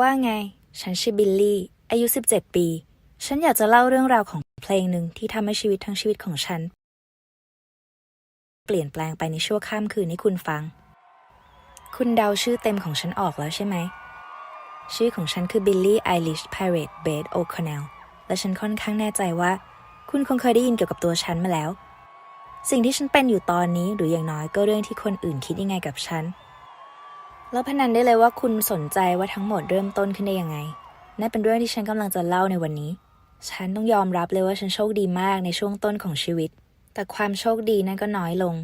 ว่าไง ฉันชื่อบิลลี่ อายุ 17 ปี ฉันอยากจะเล่าเรื่องราวของเพลงหนึ่งที่ทำให้ชีวิตทั้งชีวิตของฉัน เปลี่ยนแปลงไปในชั่วข้ามคืนให้คุณฟัง คุณเดาชื่อเต็มของฉันออกแล้วใช่ไหม ชื่อของฉันคือ Billie Eilish Pirate Bed O'Connell และฉันค่อนข้างแน่ใจว่า คุณคงเคยได้ยินเกี่ยวกับตัวฉันมาแล้ว สิ่งที่ฉันเป็นอยู่ตอนนี้หรืออย่างน้อยก็เรื่องที่คนอื่นคิดยังไงกับฉัน แล้วพนันได้เลยว่าคุณสนใจว่าทั้งหมดเริ่มต้นขึ้นได้ยังไง นั่นเป็นเรื่องที่ฉันกำลังจะเล่าในวันนี้ ฉันต้องยอมรับเลยว่าฉันโชคดีมากในช่วงต้นของชีวิต แต่ความโชคดีนั่นก็น้อยลง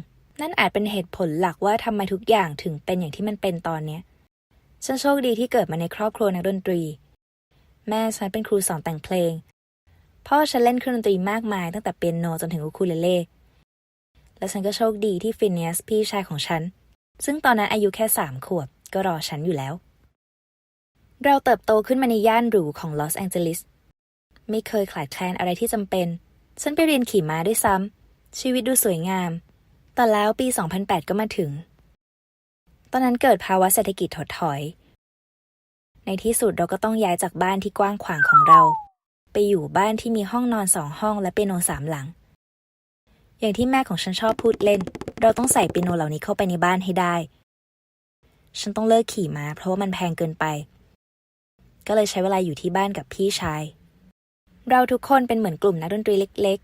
นั่นอาจเป็นเหตุผลหลักว่าทำไมทุกอย่างถึงเป็นอย่างที่มันเป็นตอนเนี้ย ฉันโชคดีที่เกิดมาในครอบครัวนักดนตรี แม่ฉันเป็นครูสอนแต่งเพลง พ่อฉันเล่นเครื่องดนตรีมากมายตั้งแต่เปียโนจนถึงอูคูเลเล่ และฉันก็โชคดีที่ฟินเนสพี่ชายของฉัน ซึ่งตอนนั้นอายุแค่สามขวบ ก็รอฉันอยู่แล้ว เราเติบโตขึ้นมาในย่านหรูของลอสแองเจลิส ไม่เคยขาดแคลนอะไรที่จำเป็น ฉันไปเรียนขี่ม้าด้วยซ้ำ ชีวิตดูสวยงาม แต่แล้วปี 2008 ก็มาถึง ตอนนั้นเกิดภาวะเศรษฐกิจถดถอย ในที่สุดเราก็ต้องย้ายจากบ้านที่กว้างขวางของเรา ไปอยู่บ้านที่มีห้องนอนสองห้องและเปียโนสามหลัง อย่างที่แม่ของฉันชอบพูดเล่น เราต้องใส่เปียโนเหล่านี้เข้าไปในบ้านให้ได้ ฉันต้องเลิกขี่ม้าเพราะว่ามันแพงเกินไป ก็เลยใช้เวลาอยู่ที่บ้านกับพี่ชาย เราทุกคนเป็นเหมือนกลุ่มนักดนตรีเล็ก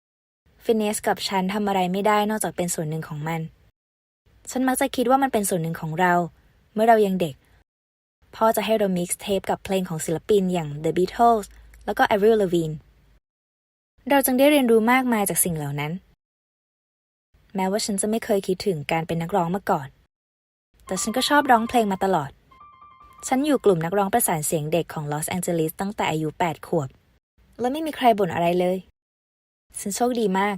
ๆ ฟินเนสกับฉันทำอะไรไม่ได้นอกจากเป็นส่วนหนึ่งของมัน ฉันมักจะคิดว่ามันเป็นส่วนหนึ่งของเรา เมื่อเรายังเด็ก พ่อจะให้เรามิกซ์เทปกับเพลงของศิลปินอย่าง The Beatles แล้วก็ Avril Lavigne เราจึงได้เรียนรู้มากมายจากสิ่งเหล่านั้น แม้ว่าฉันจะไม่เคยคิดถึงการเป็นนักร้องมาก่อน แต่ฉันก็ชอบร้องเพลงมาตลอด ฉันอยู่กลุ่มนักร้องประสานเสียงเด็กของลอสแองเจลิสตั้งแต่อายุ 8 ขวบ และไม่มีใครบ่นอะไรเลย ฉันโชคดีมาก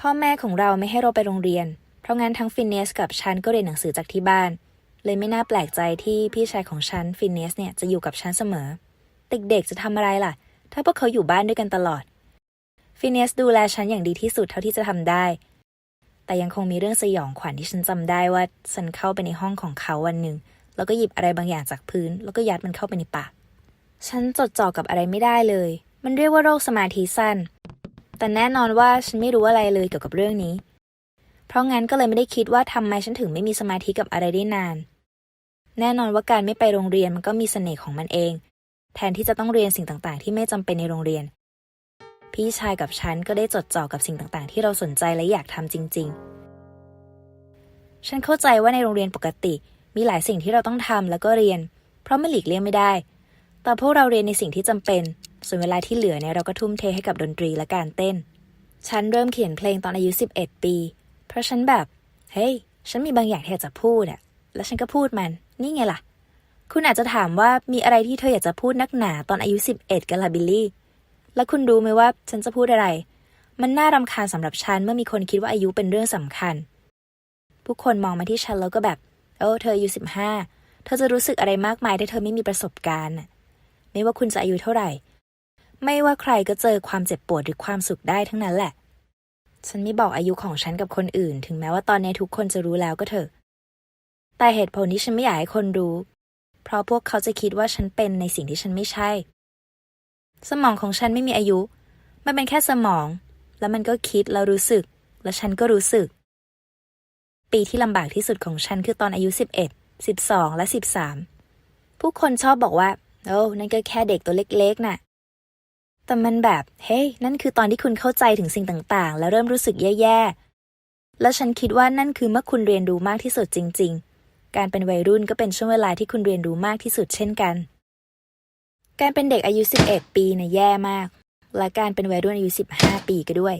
พ่อแม่ของเราไม่ให้เราไปโรงเรียน เพราะงั้นทั้งฟินเนสกับฉันก็เรียนหนังสือจากที่บ้าน เลยไม่น่าแปลกใจที่พี่ชายของฉันฟินเนสเนี่ยจะอยู่กับฉันเสมอ เด็กๆจะทำอะไรล่ะ ถ้าพวกเขาอยู่บ้านด้วยกันตลอดฟินเนสดูแลฉันอย่างดีที่สุดเท่าที่จะทำได้ แต่ยังคงมีเรื่องสยองขวัญที่ฉันจำได้ว่าฉันเข้าไปในห้องของเขาวันหนึ่งแล้วก็หยิบอะไรบางอย่างจากพื้น แล้วก็ยัดมันเข้าไปในปาก ฉันจดจ่อกับอะไรไม่ได้เลย มันเรียกว่าโรคสมาธิสั้น แต่แน่นอนว่าฉันไม่รู้อะไรเลยเกี่ยวกับเรื่องนี้ เพราะงั้นก็เลยไม่ได้คิดว่าทำไมฉันถึงไม่มีสมาธิกับอะไรได้นาน แน่นอนว่าการไม่ไปโรงเรียนมันก็มีเสน่ห์ของมันเอง แทนที่จะต้องเรียนสิ่งต่างๆ ที่ไม่จำเป็นในโรงเรียน พี่ชายกับฉันก็ได้จดจ่อกับสิ่งต่างๆ ที่เราสนใจและอยากทำจริง ๆ ฉันเข้าใจว่าในโรงเรียนปกติ มีหลายสิ่งที่เราต้องทำแล้วก็เรียน เพราะไมันหลีกเลี่ยงไม่ได้ แต่พวกเราเรียนในสิ่งที่จำเป็น ส่วนเวลาที่เหลือเนี่ยเราก็ทุ่มเทให้กับดนตรีและการเต้น ฉันเริ่มเขียนเพลงตอนอายุ 11 ปี เพราะฉันแบบ เฮ้ยฉันมีบางอย่างที่อยากจะพูดอะแล้วฉันก็พูดมัน นี่ไงล่ะ คุณอาจจะถามว่ามีอะไรที่เธออยากจะพูดนักหนาตอนอายุ 11กันล่ะบิลลี่ แล้วคุณรู้ไหมว่าฉันจะพูดอะไร มันน่ารำคาญสำหรับฉันเมื่อมีคนคิดว่าอายุเป็นเรื่องสำคัญ ผู้คนมองมาที่ฉันแล้วก็แบบ โอ้เธออายุ15เธอจะรู้สึกอะไรมากมายถ้าเธอไม่มีประสบการณ์ ไม่ว่าคุณจะอายุเท่าไหร่ ไม่ว่าใครก็เจอความเจ็บปวดหรือความสุขได้ทั้งนั้นแหละ ฉันไม่บอกอายุของฉันกับคนอื่น ถึงแม้ว่าตอนนี้ทุกคนจะรู้แล้วก็เถอะ แต่เหตุผลที่ฉันไม่อยากให้คนรู้ เพราะพวกเขาจะคิดว่าฉันเป็นในสิ่งที่ฉันไม่ใช่ สมองของฉันไม่มีอายุ มันเป็นแค่สมอง แล้วมันก็คิดแล้วรู้สึก แล้วฉันก็รู้สึก ปีที่ลำบากที่สุดของฉันคือตอนอายุ 11 12 และ 13 ผู้คนชอบบอกว่า โอ้ นั่นก็แค่เด็กตัวเล็กๆน่ะ แต่มันแบบ เฮ้ย นั่นคือตอนที่คุณเข้าใจถึงสิ่งต่างๆ แล้วเริ่มรู้สึกแย่ๆ แล้วฉันคิดว่านั่นคือเมื่อคุณเรียนรู้มากที่สุดจริง ๆ การเป็นวัยรุ่นก็เป็นช่วงเวลาที่คุณเรียนรู้มากที่สุดเช่นกัน การเป็นเด็กอายุ 11 ปีนะแย่มาก และการเป็นวัยรุ่นอายุ 15 ปีก็ด้วย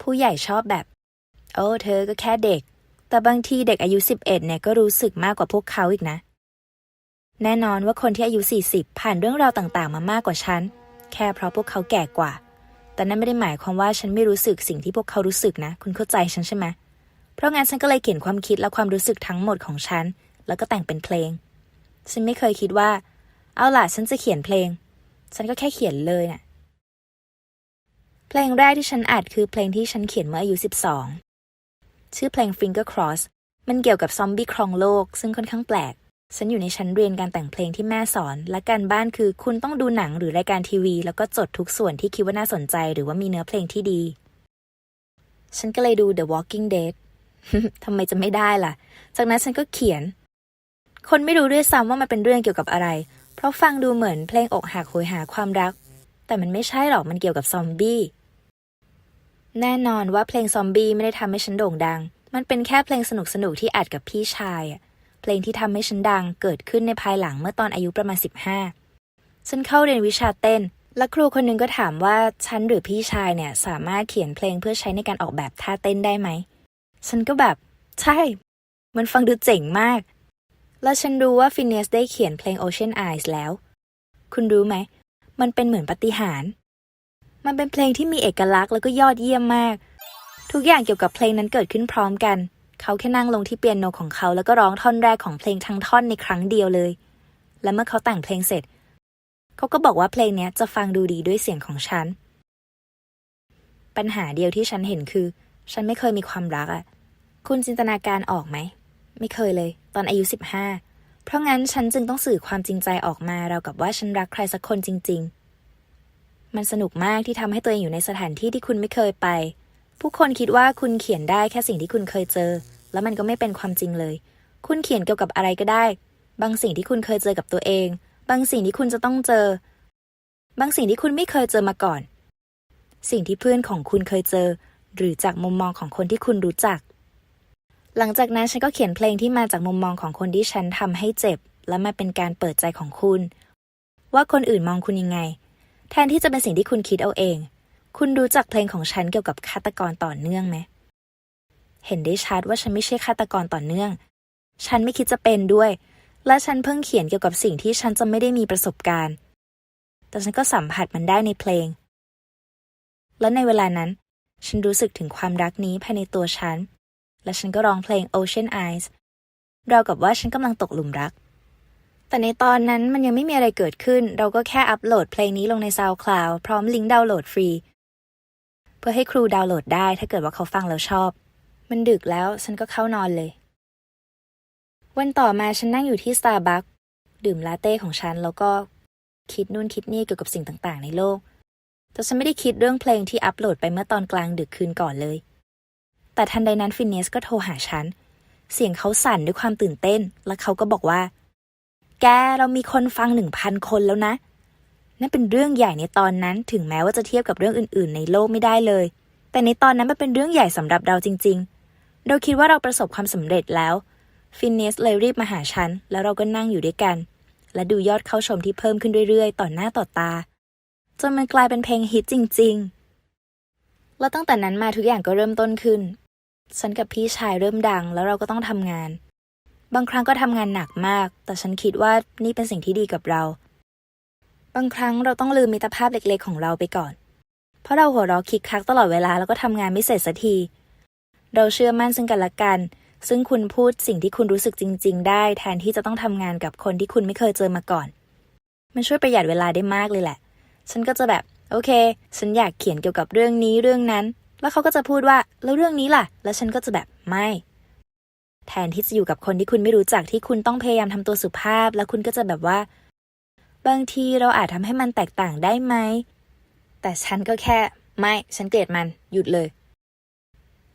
ผู้ใหญ่ชอบแบบ โอ้เธอก็แค่เด็ก แต่บางทีเด็กอายุ 11 เนี่ยก็รู้สึกมากกว่าพวกเขาอีกนะ แน่นอนว่าคนที่อายุ 40 ผ่านเรื่องราวต่างๆ มามากกว่าฉัน แค่เพราะพวกเขาแก่กว่า แต่นั่นไม่ได้หมายความว่าฉันไม่รู้สึกสิ่งที่พวกเขารู้สึกนะ คุณเข้าใจฉันใช่ไหมเพราะงั้นฉันก็เลยเขียนความคิดและความรู้สึกทั้งหมดของฉัน แล้วก็แต่งเป็นเพลง ฉันไม่เคยคิดว่า เอาล่ะฉันจะเขียนเพลง ฉันก็แค่เขียนเลยน่ะ เพลงแรกที่ฉันอัดคือเพลงที่ฉันเขียนเมื่ออายุ12 ชื่อเพลง Finger Cross มันเกี่ยวกับซอมบี้ครองโลก ซึ่งค่อนข้างแปลก ฉันอยู่ในชั้นเรียนการแต่งเพลงที่แม่สอน และการบ้านคือคุณต้องดูหนังหรือรายการทีวี แล้วก็จดทุกส่วนที่คิดว่าน่าสนใจ หรือว่ามีเนื้อเพลงที่ดี ฉันก็เลยดู The Walking Dead ทำไมจะไม่ได้ล่ะ จากนั้นฉันก็เขียน คนไม่รู้ด้วยซ้ำว่ามันเป็นเรื่องเกี่ยวกับอะไร เพราะฟังดูเหมือนเพลงอกหักโหยหาความรัก แต่มันไม่ใช่หรอกมันเกี่ยวกับซอมบี้ แน่นอนว่าเพลงซอมบี้ไม่ได้ทำให้ฉันโด่งดัง มันเป็นแค่เพลงสนุกๆที่อัดกับพี่ชาย เพลงที่ทำให้ฉันดังเกิดขึ้นในภายหลังเมื่อตอนอายุประมาณ 15 ฉันเข้าเรียนวิชาเต้น และครูคนหนึงก็ถามว่าฉันหรือพี่ชายเนี่ยสามารถเขียนเพลงเพื่อใช้ในการออกแบบท่าเต้นได้ไหม ฉันก็แบบ ใช่ มันฟังดูเจ๋งมาก แล้วฉันรู้ว่าฟินเนสได้เขียนเพลง Ocean Eyes แล้ว คุณรู้ไหม มันเป็นเหมือนปฏิหาร มันเป็นเพลงที่มีเอกลักษณ์แล้วก็ยอดเยี่ยมมาก ทุกอย่างเกี่ยวกับเพลงนั้นเกิดขึ้นพร้อมกัน เขาแค่นั่งลงที่เปียโนของเขาแล้วก็ร้องท่อนแรกของเพลงทั้งท่อนในครั้งเดียวเลย และเมื่อเขาแต่งเพลงเสร็จ เขาก็บอกว่าเพลงนี้จะฟังดูดีด้วยเสียงของฉัน ปัญหาเดียวที่ฉันเห็นคือ ฉันไม่เคยมีความรักอะคุณจินตนาการออกไหม ไม่เคยเลย ตอนอายุ 15 เพราะงั้นฉันจึงต้องสื่อความจริงใจออกมาเรากับว่าฉันรักใครสักคนจริง ๆ มันสนุกมากที่ทำให้ตัวเองอยู่ในสถานที่ที่คุณไม่เคยไป ผู้คนคิดว่าคุณเขียนได้แค่สิ่งที่คุณเคยเจอ แล้วมันก็ไม่เป็นความจริงเลย คุณเขียนเกี่ยวกับอะไรก็ได้ บางสิ่งที่คุณเคยเจอกับตัวเอง บางสิ่งที่คุณจะต้องเจอ บางสิ่งที่คุณไม่เคยเจอมาก่อน สิ่งที่เพื่อนของคุณเคยเจอ หรือจากมุมมองของคนที่คุณรู้จัก หลังจากนั้นฉันก็เขียนเพลงที่มาจากมุมมองของคนที่ฉันทำให้เจ็บ และมาเป็นการเปิดใจของคุณ ว่าคนอื่นมองคุณยังไง แทนที่จะเป็นสิ่งที่คุณคิดเอาเอง คุณรู้จักเพลงของฉันเกี่ยวกับฆาตกรต่อเนื่องไหมเห็นได้ชัดว่าฉันไม่ใช่ฆาตกรต่อเนื่อง ฉันไม่คิดจะเป็นด้วย และฉันเพิ่งเขียนเกี่ยวกับสิ่งที่ฉันจะไม่ได้มีประสบการณ์ แต่ฉันก็สัมผัสมันได้ในเพลง และในเวลานั้น ฉันรู้สึกถึงความรักนี้ภายในตัวฉัน และฉันก็ร้องเพลง Ocean Eyes เรากับว่าฉันกำลังตกหลุมรัก แต่ในตอนนั้นมันยังไม่มีอะไรเกิดขึ้น เราก็แค่อัปโหลดเพลงนี้ลงใน SoundCloud พร้อมลิงก์ดาวน์โหลดฟรี เพื่อให้ครูดาวน์โหลดได้ถ้าเกิดว่าเขาฟังแล้วชอบ มันดึกแล้วฉันก็เข้านอนเลย วันต่อมาฉันนั่งอยู่ที่ Starbucks ดื่มลาเต้ของฉันแล้วก็คิดนู่นคิดนี่เกี่ยวกับสิ่งต่างๆ ในโลก แต่ฉันไม่ได้คิดเรื่องเพลงที่อัปโหลดไปเมื่อตอนกลางดึกคืนก่อนเลย แต่ทันใดนั้นฟินเนสก็โทรหาฉัน เสียงเขาสั่นด้วยความตื่นเต้น และเขาก็บอกว่า แกเรามีคนฟังหนึ่งพันคนแล้วนะ นั่นเป็นเรื่องใหญ่ในตอนนั้นถึงแม้ว่าจะเทียบกับเรื่องอื่น ๆ ในโลกไม่ได้เลย แต่ในตอนนั้นมันเป็นเรื่องใหญ่สำหรับเราจริง ๆ เราคิดว่าเราประสบความสำเร็จแล้วฟินเนสเลยรีบมาหาฉัน แล้วเราก็นั่งอยู่ด้วยกัน และดูยอดเข้าชมที่เพิ่มขึ้นเรื่อยๆ ต่อหน้าต่อตา จนมันกลายเป็นเพลงฮิตจริง ๆ แล้วตั้งแต่นั้นมาทุกอย่างก็เริ่มต้นขึ้น ฉันกับพี่ชายเริ่มดังแล้วเราก็ต้องทำงาน บางครั้งก็ทำงานหนักมาก แต่ฉันคิดว่านี่เป็นสิ่งที่ดีกับเรา บางครั้งเราต้องลืมมิตรภาพเล็กๆของเราไปก่อน เพราะเราหัวเราะคิกคักตลอดเวลาแล้วก็ทำงานไม่เสร็จสักที เราเชื่อมั่นซึ่งกันและกัน ซึ่งคุณพูดสิ่งที่คุณรู้สึกจริง ๆ ได้ แทนที่จะต้องทำงานกับคนที่คุณไม่เคยเจอมาก่อน มันช่วยประหยัดเวลาได้มากเลยแหละ ฉันก็จะแบบ โอเค ฉันอยากเขียนเกี่ยวกับเรื่องนี้เรื่องนั้น แล้วเขาก็จะพูดว่าแล้วเรื่องนี้ล่ะ แล้วฉันก็จะแบบไม่ แทนที่จะอยู่กับคนที่คุณไม่รู้จักที่คุณต้องพยายามทำตัวสุภาพ แล้วคุณก็จะแบบว่า บางทีเราอาจทำให้มันแตกต่างได้ไหม แต่ฉันก็แค่ ไม่ ฉันเกลียดมันหยุดเลย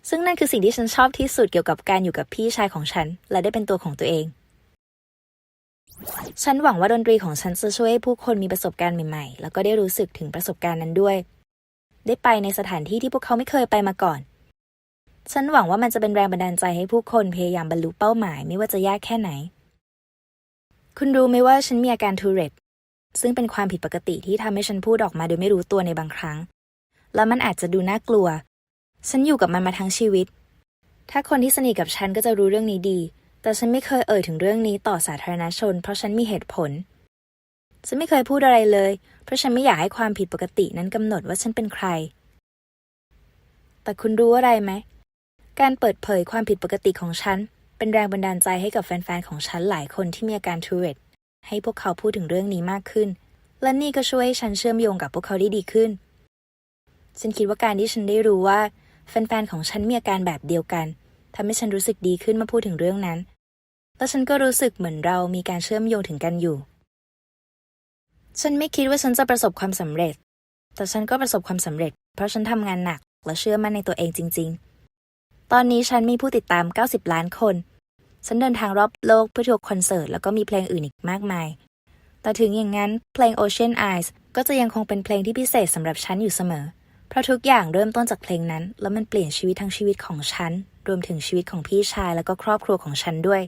ซึ่งนั่นคือสิ่งที่ฉันชอบที่สุดเกี่ยวกับการอยู่กับพี่ชายของฉัน และได้เป็นตัวของตัวเอง ฉันหวังว่าดนตรีของฉันจะช่วยให้ผู้คนมีประสบการณ์ใหม่ๆ แล้วก็ได้รู้สึกถึงประสบการณ์นั้นด้วย ได้ไปในสถานที่ที่พวกเขาไม่เคยไปมาก่อน ฉันหวังว่ามันจะเป็นแรงบันดาลใจให้ผู้คนพยายามบรรลุเป้าหมายไม่ว่าจะยากแค่ไหน คุณรู้ไหมว่าฉันมีอาการทูเรตซึ่งเป็นความผิดปกติที่ทำให้ฉันพูดออกมาโดยไม่รู้ตัวในบางครั้ง แล้วมันอาจจะดูน่ากลัว ฉันอยู่กับมันมาทั้งชีวิต ถ้าคนที่สนิทกับฉันก็จะรู้เรื่องนี้ดี แต่ฉันไม่เคยเอ่ยถึงเรื่องนี้ต่อสาธารณชน เพราะฉันมีเหตุผล ฉันไม่เคยพูดอะไรเลย เพราะฉันไม่อยากให้ความผิดปกตินั้นกำหนดว่าฉันเป็นใคร แต่คุณรู้อะไรไหม การเปิดเผยความผิดปกติของฉัน เป็นแรงบันดาลใจให้กับแฟนๆของฉันหลายคนที่มีอาการทูเรตให้พวกเขาพูดถึงเรื่องนี้มากขึ้น และนี่ก็ช่วยให้ฉันเชื่อมโยงกับพวกเขาได้ดีขึ้น ฉันคิดว่าการที่ฉันได้รู้ว่า แฟนๆของฉันมีอาการแบบเดียวกันทำให้ฉันรู้สึกดีขึ้นเมื่อพูดถึงเรื่องนั้น และฉันก็รู้สึกเหมือนเรามีการเชื่อมโยงถึงกันอยู่ ฉันไม่คิดว่าฉันจะประสบความสำเร็จ แต่ฉันก็ประสบความสำเร็จ เพราะฉันทำงานหนักและเชื่อมั่นในตัวเองจริง ๆ ตอนนี้ฉันมีผู้ติดตาม 90 ล้านคน ฉันเดินทางรอบโลกเพื่อทัวร์คอนเสิร์ตแล้วก็มีเพลงอื่นอีกมากมาย แต่ถึงอย่างนั้นเพลง Ocean Eyes ก็จะยังคงเป็นเพลงที่พิเศษสำหรับฉันอยู่เสมอ เพราะทุกอย่างเริ่มต้นจากเพลงนั้น แล้วมันเปลี่ยนชีวิตทั้งชีวิตของฉัน รวมถึงชีวิตของพี่ชายแล้วก็ครอบครัวของฉันด้วย